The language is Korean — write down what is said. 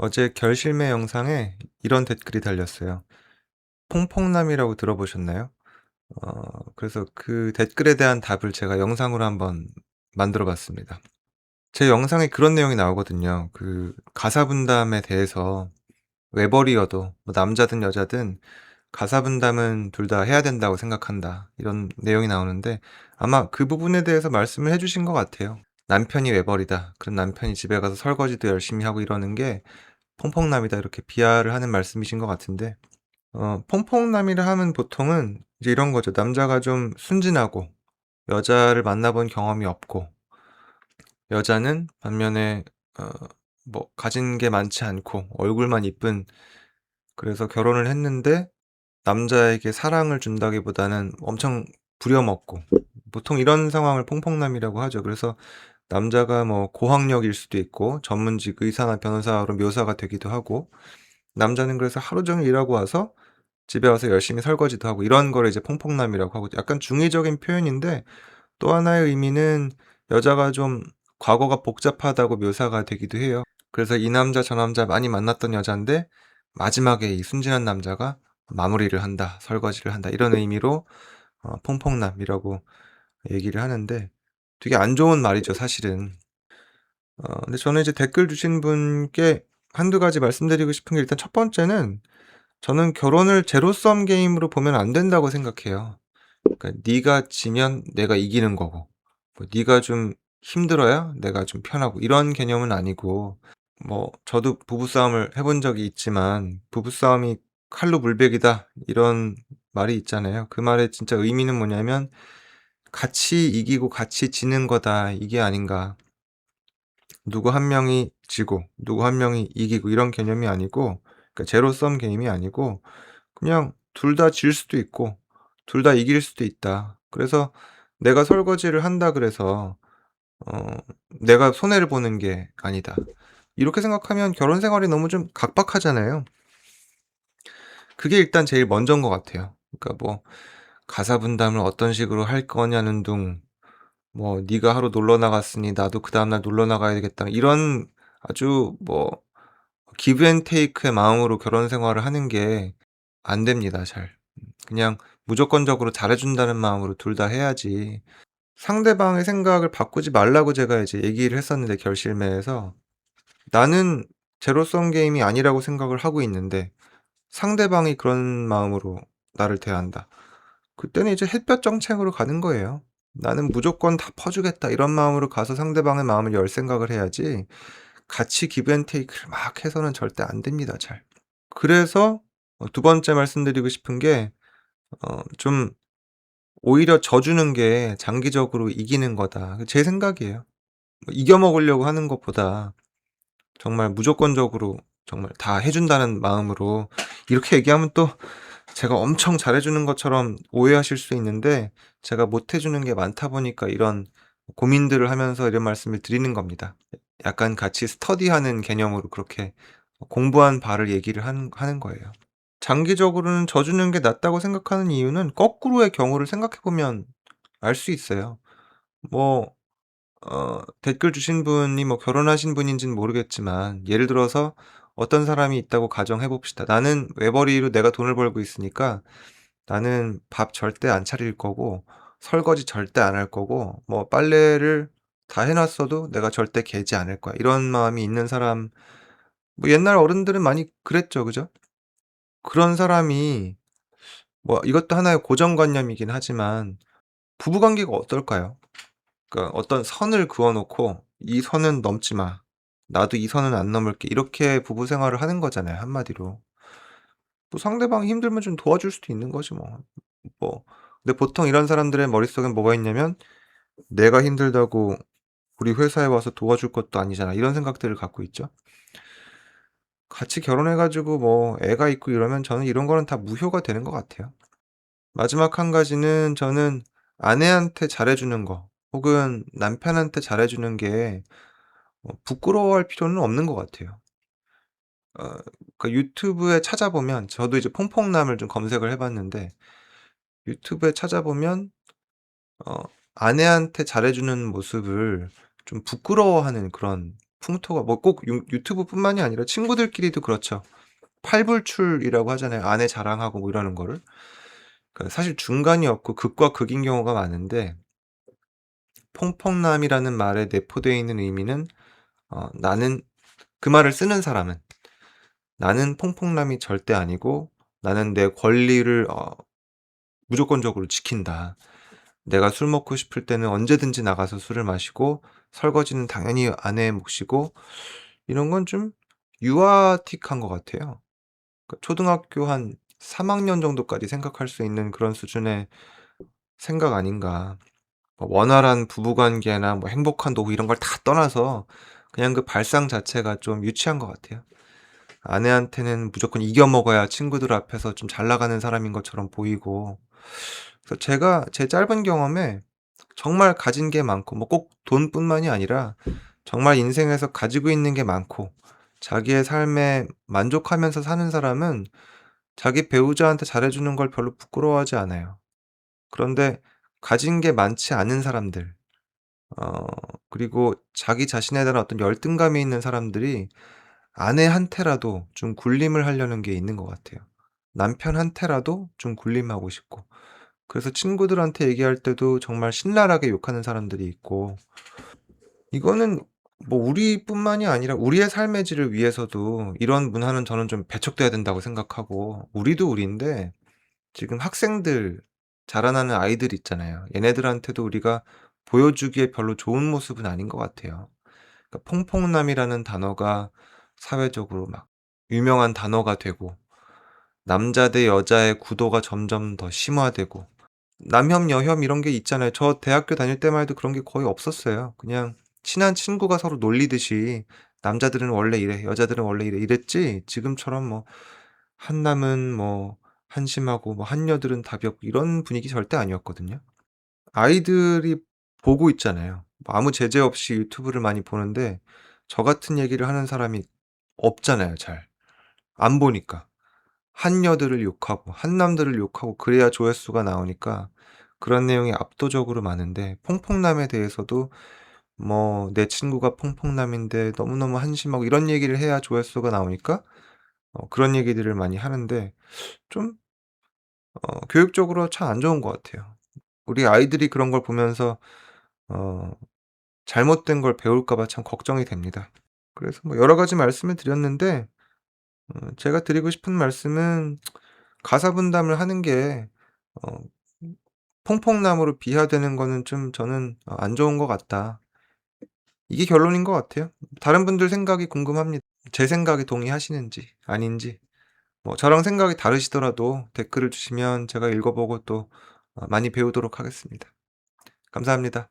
어제 결실매 영상에 이런 댓글이 달렸어요. 퐁퐁남이라고 들어보셨나요? 어, 그래서 그 댓글에 대한 답을 제가 영상으로 한번 만들어 봤습니다. 제 영상에 그런 내용이 나오거든요. 그 가사 분담에 대해서 외벌이어도 뭐 남자든 여자든 가사 분담은 둘 다 해야 된다고 생각한다. 이런 내용이 나오는데 아마 그 부분에 대해서 말씀을 해주신 것 같아요. 남편이 외벌이다. 그럼 남편이 집에 가서 설거지도 열심히 하고 이러는 게 퐁퐁남이다. 이렇게 비하를 하는 말씀이신 것 같은데 어, 퐁퐁남이라 하면 보통은 이제 이런 거죠. 남자가 좀 순진하고 여자를 만나본 경험이 없고 여자는 반면에 어, 뭐 가진 게 많지 않고 얼굴만 이쁜 그래서 결혼을 했는데 남자에게 사랑을 준다기보다는 엄청 부려먹고 보통 이런 상황을 퐁퐁남이라고 하죠. 그래서 남자가 뭐 고학력일 수도 있고 전문직 의사나 변호사로 묘사가 되기도 하고 남자는 그래서 하루 종일 일하고 와서 집에 와서 열심히 설거지도 하고 이런 거를 이제 퐁퐁남이라고 하고 약간 중의적인 표현인데 또 하나의 의미는 여자가 좀 과거가 복잡하다고 묘사가 되기도 해요. 그래서 이 남자 저 남자 많이 만났던 여자인데 마지막에 이 순진한 남자가 마무리를 한다, 설거지를 한다 이런 의미로 어, 퐁퐁남이라고 얘기를 하는데 되게 안 좋은 말이죠, 사실은. 어, 근데 저는 이제 댓글 주신 분께 한두 가지 말씀드리고 싶은 게 일단 첫 번째는 저는 결혼을 제로섬 게임으로 보면 안 된다고 생각해요. 그러니까 네가 지면 내가 이기는 거고, 뭐 네가 좀 힘들어야 내가 좀 편하고 이런 개념은 아니고, 뭐 저도 부부싸움을 해 본 적이 있지만 부부싸움이 칼로 물베기다 이런 말이 있잖아요. 그 말의 진짜 의미는 뭐냐면 같이 이기고 같이 지는 거다 이게 아닌가. 누구 한 명이 지고 누구 한 명이 이기고 이런 개념이 아니고 그러니까 제로섬 게임이 아니고 그냥 둘 다 질 수도 있고 둘 다 이길 수도 있다. 그래서 내가 설거지를 한다 그래서 어 내가 손해를 보는 게 아니다. 이렇게 생각하면 결혼 생활이 너무 좀 각박하잖아요. 그게 일단 제일 먼저인 것 같아요. 그러니까 뭐 가사 분담을 어떤 식으로 할 거냐는 둥, 뭐 네가 하루 놀러 나갔으니 나도 그 다음 날 놀러 나가야 되겠다. 이런 아주 뭐 기브 앤 테이크의 마음으로 결혼 생활을 하는 게 안 됩니다, 잘. 그냥 무조건적으로 잘해 준다는 마음으로 둘 다 해야지. 상대방의 생각을 바꾸지 말라고 제가 이제 얘기를 했었는데 결실매에서 나는 제로섬 게임이 아니라고 생각을 하고 있는데 상대방이 그런 마음으로 나를 대한다. 그때는 이제 햇볕 정책으로 가는 거예요. 나는 무조건 다 퍼주겠다 이런 마음으로 가서 상대방의 마음을 열 생각을 해야지 같이 기브앤테이크를 막 해서는 절대 안 됩니다, 잘. 그래서 어, 두 번째 말씀드리고 싶은 게 어, 좀 오히려 져 주는 게 장기적으로 이기는 거다. 제 생각이에요. 뭐 이겨 먹으려고 하는 것보다 정말 무조건적으로 정말 다 해 준다는 마음으로 이렇게 얘기하면 또 제가 엄청 잘해주는 것처럼 오해하실 수 있는데 제가 못해주는 게 많다 보니까 이런 고민들을 하면서 이런 말씀을 드리는 겁니다. 약간 같이 스터디하는 개념으로 그렇게 공부한 바를 얘기를 하는, 하는 거예요. 장기적으로는 져주는 게 낫다고 생각하는 이유는 거꾸로의 경우를 생각해보면 알 수 있어요. 뭐, 어, 댓글 주신 분이 뭐 결혼하신 분인지는 모르겠지만, 예를 들어서 어떤 사람이 있다고 가정해 봅시다. 나는 외벌이로 내가 돈을 벌고 있으니까 나는 밥 절대 안 차릴 거고, 설거지 절대 안 할 거고, 뭐 빨래를 다 해놨어도 내가 절대 개지 않을 거야. 이런 마음이 있는 사람, 뭐 옛날 어른들은 많이 그랬죠. 그죠? 그런 사람이 뭐 이것도 하나의 고정관념이긴 하지만 부부관계가 어떨까요? 그러니까 어떤 선을 그어 놓고 "이 선은 넘지 마. 나도 이 선은 안 넘을게." 이렇게 부부 생활을 하는 거잖아요 한마디로. 뭐 상대방이 힘들면 좀 도와줄 수도 있는 거지 뭐. 뭐 근데 보통 이런 사람들의 머릿속엔 뭐가 있냐면 '내가 힘들다고 우리 회사에 와서 도와줄 것도 아니잖아.' 이런 생각들을 갖고 있죠. 같이 결혼해 가지고 뭐 애가 있고 이러면 저는 이런 거는 다 무효가 되는 것 같아요. 마지막 한 가지는 저는 아내한테 잘해 주는 거 혹은 남편한테 잘해 주는 게 어 부끄러워할 필요는 없는 것 같아요. 어 그 유튜브에 찾아보면 저도 이제 퐁퐁남을 좀 검색을 해 봤는데 유튜브에 찾아보면 어 아내한테 잘해 주는 모습을 좀 부끄러워하는 그런 풍토가 뭐 꼭 유 유튜브뿐만이 아니라 친구들끼리도 그렇죠. 팔불출이라고 하잖아요. 아내 자랑하고 뭐 이러는 거를. 그러니까 사실 중간이 없고 극과 극인 경우가 많은데 퐁퐁남이라는 말에 내포되어 있는 의미는 어 나는 그 말을 쓰는 사람은 '나는 퐁퐁남이 절대 아니고 나는 내 권리를 어 무조건적으로 지킨다. 내가 술 먹고 싶을 때는 언제든지 나가서 술을 마시고 설거지는 당연히 아내의 몫이고' 이런 건 좀 유아틱한 것 같아요. 그 초등학교 한 3 학년 정도까지 생각할 수 있는 그런 수준의 생각 아닌가. 뭐 원활한 부부관계나 뭐 행복한 노후 이런 걸 다 떠나서 그냥 그 발상 자체가 좀 유치한 것 같아요. 아내한테는 무조건 이겨 먹어야 친구들 앞에서 좀 잘 나가는 사람인 것처럼 보이고 그래서 제가 제 짧은 경험에 정말 가진 게 많고 뭐 꼭 돈뿐만이 아니라 정말 인생에서 가지고 있는 게 많고 자기의 삶에 만족하면서 사는 사람은 자기 배우자한테 잘해 주는 걸 별로 부끄러워하지 않아요. 그런데 가진 게 많지 않은 사람들 어 그리고 자기 자신에 대한 어떤 열등감이 있는 사람들이 아내한테라도 좀 군림을 하려는 게 있는 것 같아요. 남편한테라도 좀 군림하고 싶고. 그래서 친구들한테 얘기할 때도 정말 신랄하게 욕하는 사람들이 있고 이거는 뭐 우리뿐만이 아니라 우리의 삶의 질을 위해서도 이런 문화는 저는 좀 배척돼야 된다고 생각하고 우리도 우리인데 지금 학생들 자라나는 아이들 있잖아요. 얘네들한테도 우리가 보여주기에 별로 좋은 모습은 아닌 것 같아요. 그러니까 퐁퐁남이라는 단어가 사회적으로 막 유명한 단어가 되고 남자 대 여자의 구도가 점점 더 심화되고 남혐, 여혐 이런 게 있잖아요. 저 대학교 다닐 때만 해도 그런 게 거의 없었어요. 그냥 친한 친구가 서로 놀리듯이 "남자들은 원래 이래. 여자들은 원래 이래." 이랬지 지금처럼 뭐 한남은 뭐 한심하고 뭐 한여들은 답이 없고 이런 분위기 절대 아니었거든요. 아이들이 보고 있잖아요. 뭐 아무 제재 없이 유튜브를 많이 보는데 저 같은 얘기를 하는 사람이 없잖아요 잘. 안 보니까. 한여들을 욕하고 한남들을 욕하고 그래야 조회수가 나오니까 그런 내용이 압도적으로 많은데 퐁퐁남에 대해서도 뭐 "내 친구가 퐁퐁남인데 너무너무 한심하고" 이런 얘기를 해야 조회수가 나오니까 어 그런 얘기들을 많이 하는데 좀 어 교육적으로 참 안 좋은 것 같아요. 우리 아이들이 그런 걸 보면서 어 잘못된 걸 배울까 봐 참 걱정이 됩니다. 그래서 뭐 여러 가지 말씀을 드렸는데 어 제가 드리고 싶은 말씀은 가사 분담을 하는 게어음 퐁퐁남으로 비하되는 거는 좀 저는 어 '안 좋은 것 같다.' 이게 결론인 것 같아요. 다른 분들 생각이 궁금합니다. 제 생각에 동의하시는지 아닌지. 뭐 저랑 생각이 다르시더라도 댓글을 주시면 제가 읽어 보고 또 어 많이 배우도록 하겠습니다. 감사합니다.